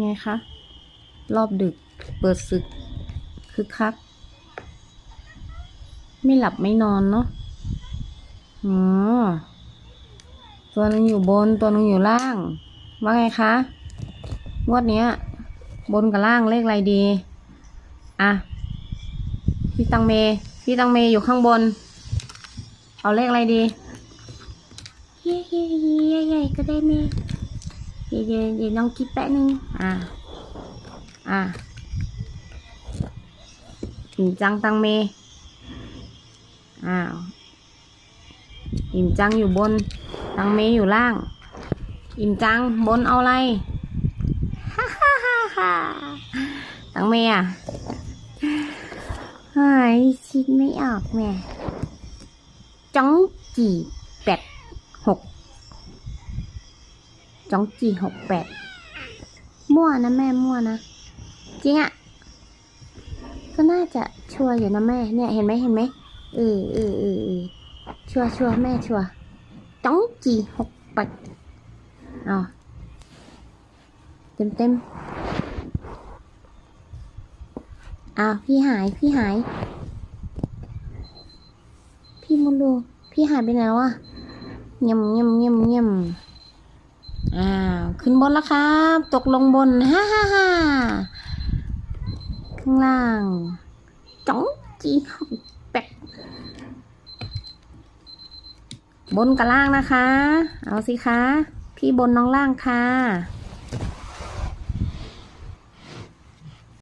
ไงคะ รอบดึกเปิดศึกคึกคัก ไม่หลับไม่นอนเนาะอ๋อตัวนึงอยู่บนตัวนึงอยู่ล่าง ว่าไงคะงวดเนี้ย บนกับล่างเลขอะไรดี อะ พี่ตังเม พี่ตังเมอยู่ข้างบน เอาเลขอะไรดีเฮ้ยเฮ้ยเฮ้ยใหญ่ก็ได้แม่ เดี๋ยวเดี๋ยวเดี๋ยวน้องคิดแป๊บนึง อะอะอิ่มจังตังเม อ้าว อิ่มจังอยู่บน ตังเมอยู่ล่าง อิ่มจังบนเอาอะไรฮ่าฮ่าฮ่าตังเมอะเฮ้ยคิดไม่ออกแม่จ้องจีแปดหก จ้องจีหกแปดมั่วนะแม่มั่วนะ จริงอะก็น่าจะชัวร์อยู่นะแม่ เนี่ยเห็นไหมเห็นไหมเออเออเออเออชัวร์ชัวร์แม่ชัวร์จ้องจีหกแปดเอาเต็มเต็มอ้าวพี่หายพี่หาย พี่มุลูพี่หายไปไหนแล้วอะเงียมเงียมเงียมเงียมาวขึ้นบนแล้วครับ ตกลงบนฮ่าฮ่าฮ่าข้างล่างจ้องจีแปกบนกับล่างนะคะ เอาสิคะ พี่บนน้องล่างค่ะ